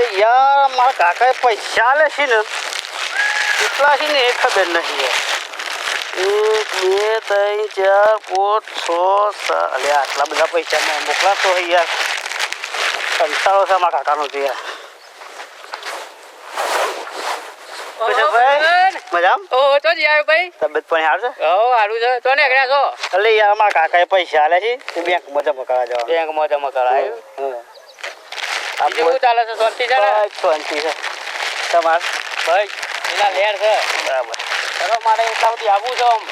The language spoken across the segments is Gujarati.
એ યાર મારા કાકાએ પૈસા લે છે ને કેટલા છે ને એ ખબર નથી એક બે ત્રણ ચાર પાંચ છ સાત અલે આટલા બધા પૈસા મેં મોકલાતો હોય યાર. કંટાળો છે મારા કાકાનો તો યાર. ભાઈ મજામ? ઓ તો જ આવ્યો ભાઈ. તબિયત પણ હાર છે? સારું છે. તો ને એકડા છો? એટલે યાર મારા કાકાએ પૈસા તે બેંકમાં જમા કરાવવા બેંકમાં જમા કરાયું. બીજું શું ચાલે છે? શાંતિ છે ને? શાંતિ છે. તમાર? ભાઈ એના લેર છે. બરાબર. ચલો મારે એટલા સુધી આવવું છે આમ.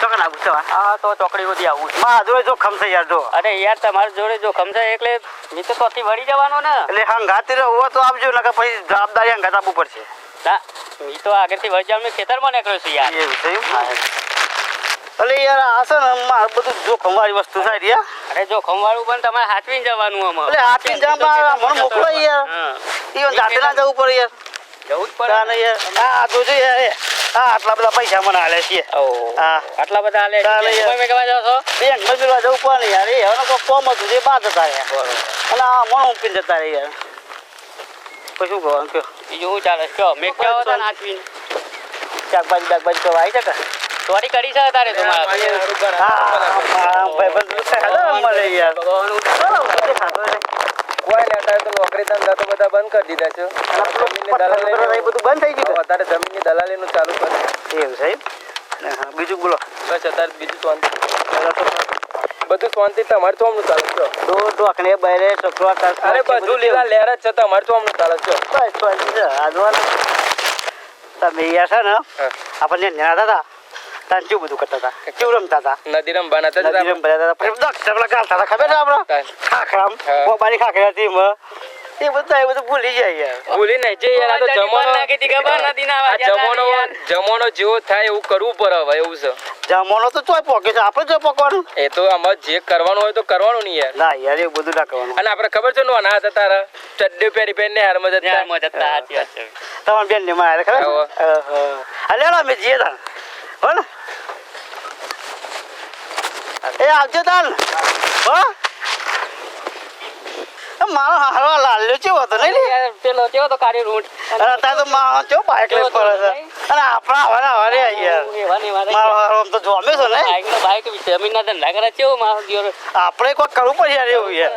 ચોકન આવું છે હા તો ચોકડી સુધી આવું છે. માં જોડે જોખમ છે યાર જો. અરે યાર તમારી જોડે જોખમ છે એટલે મેં તો વળી જવાનો ને. એટલે હંગાતી રહો તો આપજો નકર પછી જવાબદારી હંગાત આપવું પડશે. ના મેં તો આગળથી વળી જવાનું ખેતરમાં નીકળ્યો છું યાર. એવું છે એટલે યાર આ છે ને માર બધું જોખમ વાળી વસ્તુ થાય રે. અરે જોખમ વાળું પણ તમારે હાચવીને જવાનું આમાં એટલે હાચવીને જવામાં મને મોકલો યાર. ઈઓ જાતે ના જવું પડે યાર. જવું જ પડે. પડે યાર. આ જોજો યાર હા આટલા બધા પૈસા મને હાલે છે. હા. આટલા બધા હાલે છે. તમે કહેવા જાવ છો? બેંકમાં મેળવા જવું પડે ને યાર. એ હવે કોઈ કોમ હતું જે બાદ હતા યાર. અને આ મને ઉપીને જતા રહે યાર. પછી શું કરવાનું કયો બીજું શું ચાલે? છે કયો મેં કહેવા હતા ને હાચવીને શાકભાજી શાકભાજી કરવા આવી શકે ચોરી કરી છે તારે છે. કોઈ ને તો નોકરી ધંધા તો બધા બંધ કરી દીધા છે. દલાલી બધું બંધ થઈ ગયું અત્યારે જમીનની દલાલીનું ચાલુ કરે. એવું હા, બીજું બોલો. બસ અત્યારે બીજું શાંતિ. બધું શાંતિ તમારે તો અમનું ચાલુ છે. દો ડોકને બહેરે છોકરો અરે બધું લીલા લહેર જ છે તમારે તો અમનું ચાલુ છે. બસ શાંતિ છે આ જોવાનું તમે યાર છે ને. આપણને ન્યાતા હતા કેવું બધું કરતા હતા. કેવું રમતા હતા? નદી રમવાના હતા નદી રમતા હતા. પછી દક્ષ પેલા ગાલતા હતા ખબર આપણે? તાન. ખાખરામ. હા. ખાખરા હતી એમાં. એ બધું એ બધું ભૂલી જાય યાર. ભૂલી નહીં જે યાર આ તો ખબર? જમાનો નદીના આ અવાજ જતા જમાનો યાર. જમાનો જેવો થાય એવું કરવું પડે હવે એવું છે. જમવાનો તો ચોય પોકે છે આપણે ચોય પોકવાનું. એ તો આમાં જે કરવાનું હોય તો કરવાનું નહીં યાર. ના યાર એ બધું ના કરવાનું. અને આપણે ખબર છે નો ના હતા તારા? ચડ્ડી પહેરી પહેરીને હારમાં જતા. ન્યારમાં જતા સાચી વાત છે. તમારા બેન ને મારે ખબર. અલે અમે જઈએ તા હો ને? એ આવજો એ મારો હારો લાલ્યો ચેવો હતો નહીં પેલો કેવો તો કાળી રૂંટ અત્યારે તો મારો ચેવો બાઈક લઈને ફરે છે. અને આપણા હવારે હવારે યાર ને મારો હારો આમ તો જોમે છે ને. ધંધા કરે છે મારો દિયોર. આપણે કોઈ કરવું પડે યાર એવું યાર.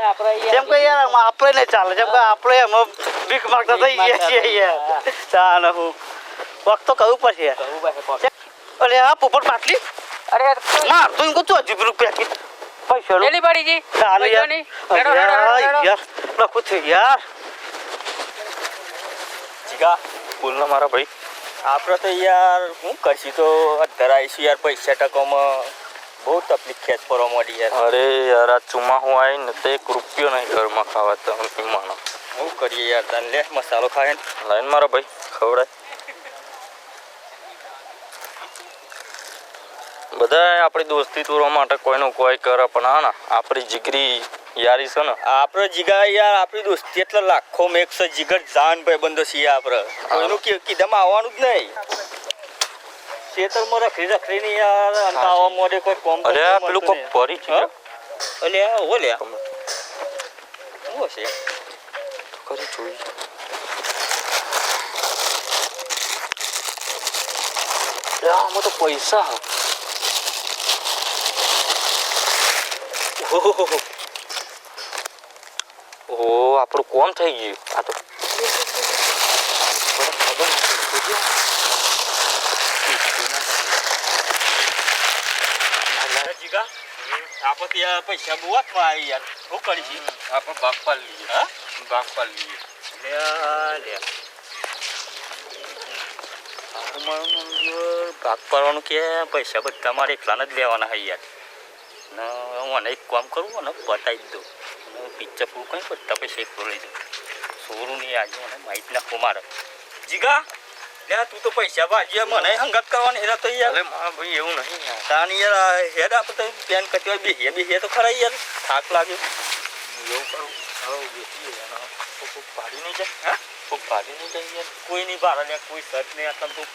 જેમ કે યાર આપણે નહીં ચાલે. જેમ કે આપણે એમાં ભીખ માગતા થઈ ગયા છીએ યાર. ચાલે હું. વખત તો કરવું પડશે યાર? અરે આ પોપટ પાટલી. અરે યાર, માર તો એમ કહું અજીબ રૂપિયા પૈસા પેલી પડી જી. ચાલે યાર. નહીં. રેડો, રેડો, રેડો, રેડો. યાર ના થયું યાર. જીગા બોલના મારા ભાઈ. આપણે તો યાર હું કરશી તો ધરાઈશું યાર પૈસા ટકામાં. બહુ તકલીફ ખેંચ પડવા મળી યાર. અરે યાર આ ચુમાહું આવી ને તો એક રૂપિયો નહીં ઘરમાં ખાવા તો હું માનો. શું કરીએ યાર તને લે મસાલો ખાય ને લાઈન મારા ભાઈ ખવડાય. બધા આપણી દોસ્તી તોડવા માટે કોઈનું કોઈ કરે પણ હા ને આપણી જીગરી યારી છે ને. આપણે જીગા યાર આપણી દોસ્તી એટલે લાખો મેક છે. જીગર જાન ભાઈ બંધો છીએ આપણે કોઈનું કે કીધામાં આવવાનું જ નહીં. ખેતરમાં રખડી રખડી ને યાર અંત આવવા મોડે કોઈ કોમ અરે પેલું કોક પરી છે? અલે ઓ લે શું હશે? કરી જોઈ. આમાં તો પૈસા હા ઓહો ઓહો આપણું કોમ થઈ ગયું આ તો જીગા આપણે ત્યાં પૈસા બહુ હાથમાં આવી યાર શું કરીશું આપણે બાગપાલ લઈએ હા બાગપાલ લઈએ લે લે ભાગ પાડવાનું કે પૈસા બધા મારે એકલાને જ લેવાના હૈ યાર. ને મને એક કામ કરવું ને બતાવી દઉં. અને પિક્ચર પૂરું કંઈ બધા પૈસા એકલો લઈ દઉં સોરું નહીં આજે મને માહિતી નાખો મારે. જીગા લે તું તો પૈસા ભાજી મને હંગાત કરવાની હેરા તો યાર. મારા ભાઈ એવું નહીં તાન યાર હેડ તમે પેન કરતી હોય બેહીએ બેહીએ તો ખરા યાર. થાક લાગ્યો એવું કરું હવે કોક ભાડી નહીં જાય. હા? ભાડી નહીં જાય યાર કોઈ નહીં બાર લે કોઈ સર્ચ નહીં આ તું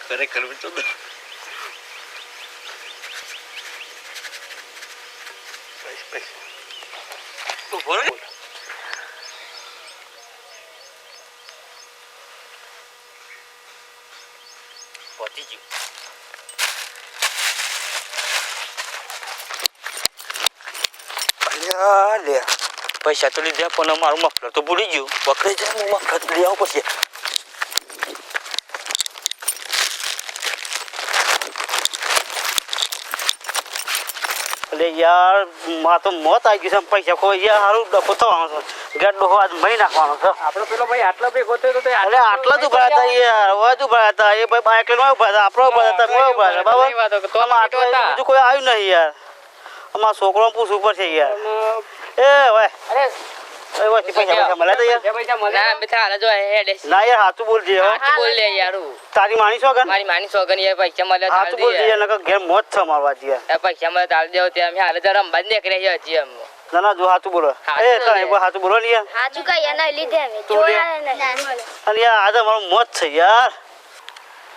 ખરેખર પતી ગયું લે પૈસા તો લીધા પણ મારું મફલર તો ભૂલી ગયું. પકડી જાય હું મફત લઈ આવું પછી. અલે યારમાં તો મોત આવી ગયું છે. પૈસા કોઈ યાર સારું ડખો થવાનો છે. ગેટ ડોહો આજ મહી નાખવાનો છે. આપણો પેલો ભાઈ આટલો તો અરે હતા યાર હવે હતા એ ભાઈ બાઇક લઈને ઊભા હતા આપણો ઊભા હતા મેં ઊભા હતા બરાબર? નહીં તો આમાં કેટલો આટલા હતા? બીજું કોઈ આવ્યું નહીં યાર. અમારા છોકરો પૂછવું પડશે યાર. એ ભાઈ અરે એ પૈસા પૈસા મળ્યા તા યાર. પૈસા મળે ના બે થાલા જો હેડે ના યાર સાચું બોલજે હો. હાચું બોલ લે યાર. તારી માની છો ગન મારી માની સોગન યાર પૈસા મળે છે પૈસા મળે તાળ દેવો ત્યાં. અમે હાલે જરા નીકળ્યા છીએ હજી અમે ના ના જો સાચું બોલો એ તમે બોલે. સાચું બોલો ને યાર હાચું કઈ એના લીધે હવે જોયા યાર આજે મારું મોત છે યાર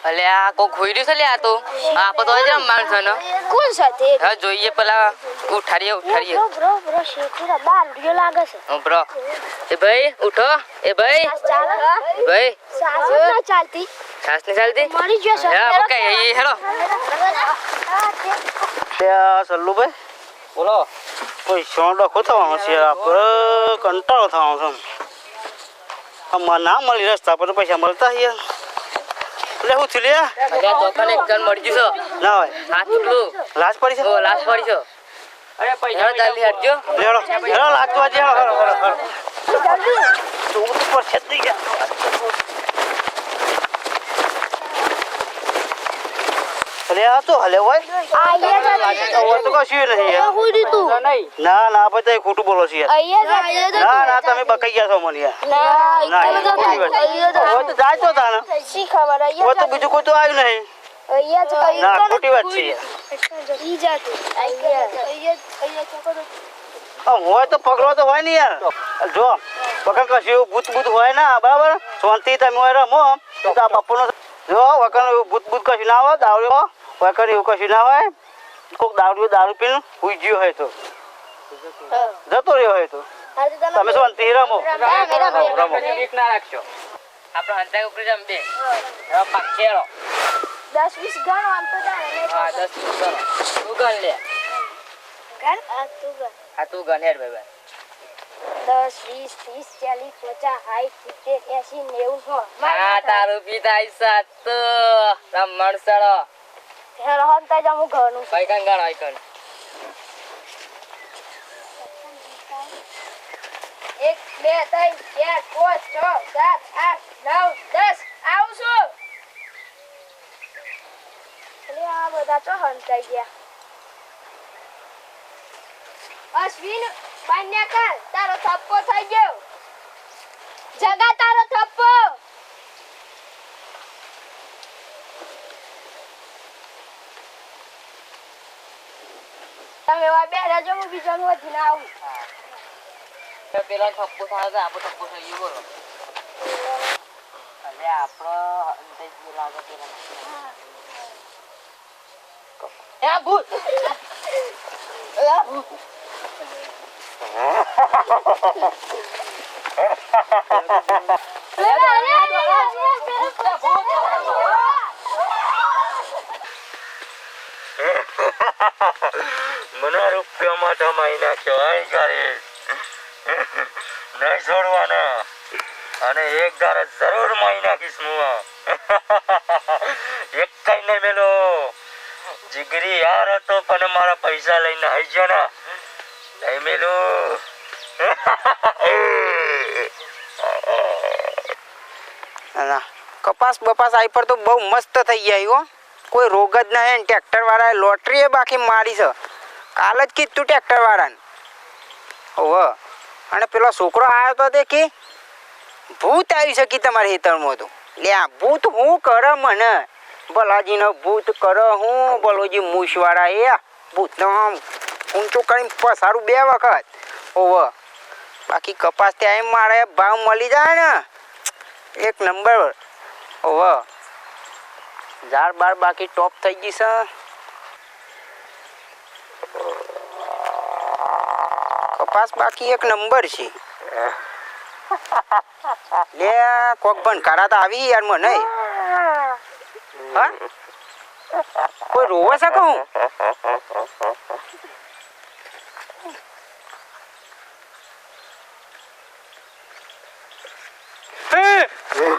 અલે આ કો ખોઈ છે લે આ તો આ તો જ છે ને કોણ સાથે હા જોઈએ પેલા ઉઠારીએ ઉઠારીએ બ્રો બ્રો બ્રો શેખુરા દારૂડિયો લાગે છે ઓ બ્રો એ ભાઈ ઉઠો એ ભાઈ ચાલે ભાઈ સાસ ના ચાલતી સાસની ચાલતી મરી ગયો છે હા પકાઈ એ તે સલ્લુ ભાઈ બોલો પૈસા ડખો થવાનો છે યાર આપણે કંટાળો થવાનો છે આમાં ના મળી રસ્તા પર પૈસા મળતા છે યાર એટલે શું થયું લે? અલે આ દોકાને એક જણ મળી ગયું ના હોય. છે હાથ લાજ પડી છે? ઓ લાશ પડી છે. અરે પૈસા હેડો હટજો લેડો આજે હેડો હેડો તું તો પર છે જ નહીં અરે આ તો હલે હોય? તો કશું નહીં યાર? હું દીધું ના ના ભાઈ તમે ખોટું બોલો છો યાર. ના ના તમે બકાઈ ગયા છો મને યાર. ના ના તો જાય તો તાને શી ખબર? હવે તો બીજું કોઈ તો આવ્યું નહીં. ના ખોટી વાત છે હોય તો પગલો તો હોય ને યાર. જો વકન કશું એવું ભૂત ભૂત હોય ના બરાબર? શાંતિ તમે હોય રમો તો આ બાપુનો જો એવું ભૂત ભૂત કશું ના હોય દારૂ એવું કશું ના હોય. કોઈક દારૂ દારૂ પીને ગયો હોય તો. જતો રહ્યો હોય તો. તમે રમો? રમો ના રાખશો. આપણે હંતા ઉપર જમ બે. હવે દસ વીસ ગણો આમ તો હા દસ મિનિટ કરો તું ગણ લે. ગણ? આ તું ગણ. હા તું ગણ. હેડ ભાઈ ભાઈ. દસ વીસ ત્રીસ ચાલીસ પચાસ સાઠ સિત્તેર એસી નેવું સો. હા તારું પિતા સાત. બ્રાહ્મણ સળો. હમ તો જમું ઘરનું. ભાઈ કણ ગણ ભાઈ કણ એક બે ત્રણ ચાર પાંચ છ સાત આઠ નવ દસ. આવું છું. આ બધા તો હંતાઈ ગયા. અશ્વિન બાન્યા કર તારો થપ્પો થઈ ગયો. જગા તારો થપ્પો. તમે એવા બે રહેજો હું વધીને આવું. પેલા થપ્પો થાય તો આપણો થપ્પો થઈ ગયો બોલો. અરે આપણો અંતે જ લાગે પેલા. એ ભૂત. મને રૂપિયા માટે માઈ નાખ્યો. છોડવાના. અને એક ગારે જરૂર માઈ નાખીશ હું એક કઈ નહીં મેલો. જીગરી યાર હતો, પણ મારા પૈસા લઈને આવી ગયો ને. ના કપાસ બપાસ આવી પર તો બહુ મસ્ત થઈ ગયા હો. કોઈ રોગ જ નહીં ટ્રેક્ટર વાળાએ લોટરી એ બાકી મારી છે. કાલ જ કીધું ટ્રેક્ટર વાળાને ઓહ. અને પેલો છોકરો આવ્યો તો તે કે ભૂત આવી શકી તમારે હેતરમાં તો. લે આ ભૂત હું કર મને? ભલાજીનો ભૂત કર હું? ભલોજી મૂછવાળા એ ભૂત આમ ઊંચું કરીને સારું બે વખત. ઓવ બાકી કપાસ ત્યાં મારે ભાવ મળી જાય ને. એક નંબર. ઓવ ઝાડ બાર બાકી ટોપ થઈ ગઈ છે. કપાસ બાકી એક નંબર છે. લે કોક પણ કરા તો આવી યાર મને. હા. કોઈ રોવે છે કહું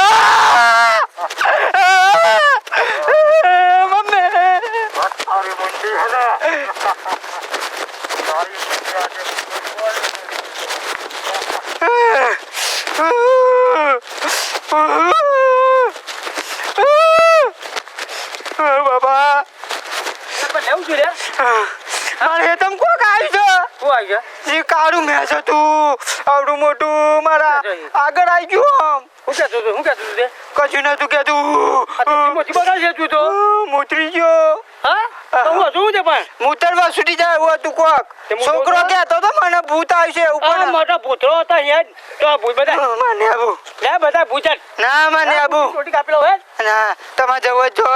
આજે એક શિકાર મળ્યો હું હું તારું બગાડ્યું તારી મંડી હે ને તારી મંડી આજે બાબા લેવું છું રે અરે તમ કોક આવ્યું છે શું આવી ગયા જે કાળું મેચ હતું મોટું મારા આગળ આવી ગયો આમ. હું કહેતો હતો હું કહેતો હતો તે? કશું નતું આ તો તું. તો મોતરી ગયો. હા? તો હું છે પણ? મૂતરવા સુધી જાય એવું હતું કોક. તે છોકરો? કહેતો તો મને ભૂત આવશે એવું મોટો ભૂતરો હતો યાર. તો ભૂત બધા મને આબુ. લે બધા ભૂત ના મને આબુ. છોટી કાપેલો હોય ના તમારે જવો જો.